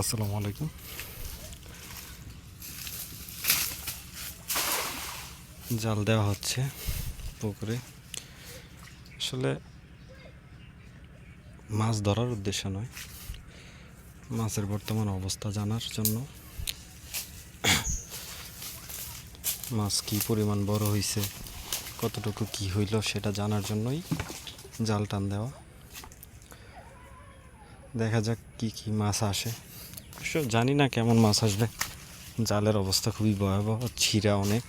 আসসালামু আলাইকুম। জাল দেওয়া হচ্ছে পুকুরে। আসলে মাছ ধরার উদ্দেশ্য নয়, মাছের বর্তমান অবস্থা জানার জন্য। মাছ কি পরিমাণ বড় হয়েছে কতটুকু কি হইল সেটা জানার জন্যই জাল টান দেওয়া। দেখা যাক কি কি মাছ আসে। জানি না কেমন মাছ আসবে। জালের অবস্থা খুবই ভয়াবহ, ছিঁড়া অনেক।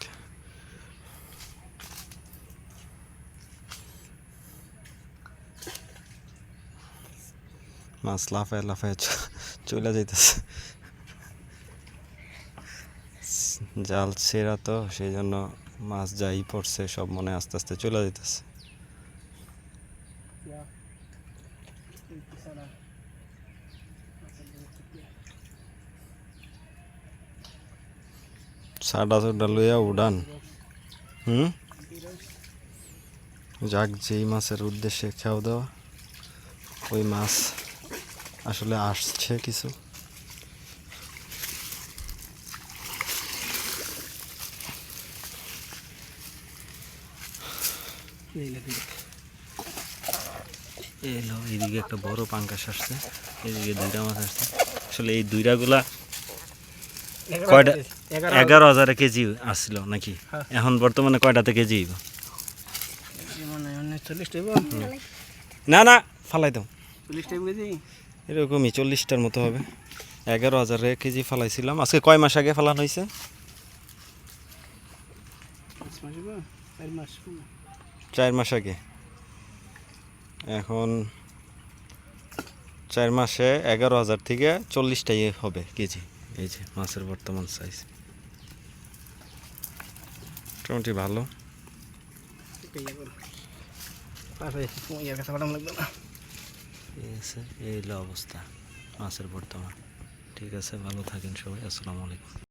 মাছ লাফায় লাফায় চলে যাইতেছে। জাল ছেঁড়া তো, সেই জন্য মাছ যাই পড়ছে, সব মনে আস্তে আস্তে চলে যাইতেছে। সাডা সুডা লইয়া উড়ান। হুম? যাক, যেই মাছের উদ্দেশ্যে খাওয়া দাওয়া, ওই মাছ আসলে আসছে কিছু। এলো এইদিকে একটা বড় পাঙ্কাশ আসছে, এইদিকে দুইটা মাছ আসছে। আসলে এই দুইটাগুলা কয়টা? এগারো হাজার কেজি আসছিল নাকি? হ্যাঁ। এখন বর্তমানে কয়টাতে কেজি না না ফালাই দাও। এরকমই চল্লিশটার মতো হবে। এগারো হাজারে কেজি ফালাইছিলাম। আজকে কয় মাস আগে ফালানো হয়েছে? চার মাস আগে। এখন চার মাসে এগারো হাজার থেকে চল্লিশটাই হবে কেজি। এই যে মাছের বর্তমান সাইজ মোটামুটি ভালো। এই অবস্থা মাছের বর্তমান। ঠিক আছে ভালো থাকেন সবাই আসসালামু আলাইকুম।